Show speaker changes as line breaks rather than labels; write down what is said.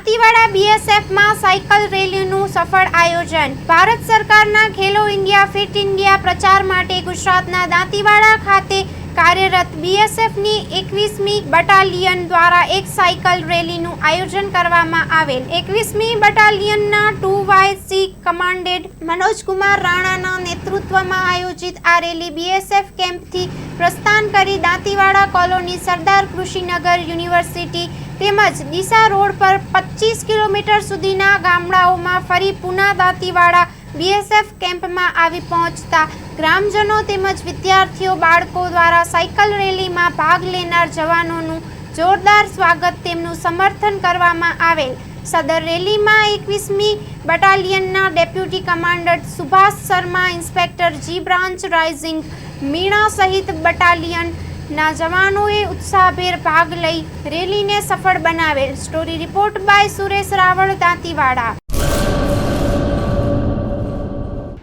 Dantiwada બીએસએફમાં cycle રેલીનું સફળ આયોજન. ભારત સરકારના ખેલો ઇન્ડિયા ફિટ ઇન્ડિયા પ્રચાર માટે ગુજરાતના દાંતીવાડા ખાતે કાર્યરત બીએસએફની એકવીસમી બટાલિયન દ્વારા એક સાયકલ રેલીનું આયોજન કરવામાં આવેલ. એકવીસમી બટાલિયનના two Y C commandant Manojkumar રાણાના નેતૃત્વમાં આયોજિત આ રેલી બીએસએફ કેમ્પથી પ્રસ્થાન કરી દાંતીવાડા કોલોની સરદાર કૃષિનગર યુનિવર્સિટી તેમજ ડીસા રોડ પર પચીસ કિલોમીટર સુધીના ગામડાઓમાં ફરી પુના દાંતીવાડા બીએસએફ કેમ્પમાં આવી પહોંચતા ગ્રામજનો તેમજ વિદ્યાર્થીઓ બાળકો દ્વારા સાયકલ રેલીમાં ભાગ લેનાર જવાનોનું જોરદાર સ્વાગત તેમનું સમર્થન કરવામાં આવેલ. સદર રેલીમાં એકવીસમી બટાલિયનના deputy commander Subhash Sharma, inspector G branch Rising Meena સહિત બટાલિયનના જવાનોએ ઉત્સાહભેર ભાગ લઈ રેલીને સફળ બનાવેલ. Story report by Suresh Raval, Dantiwada.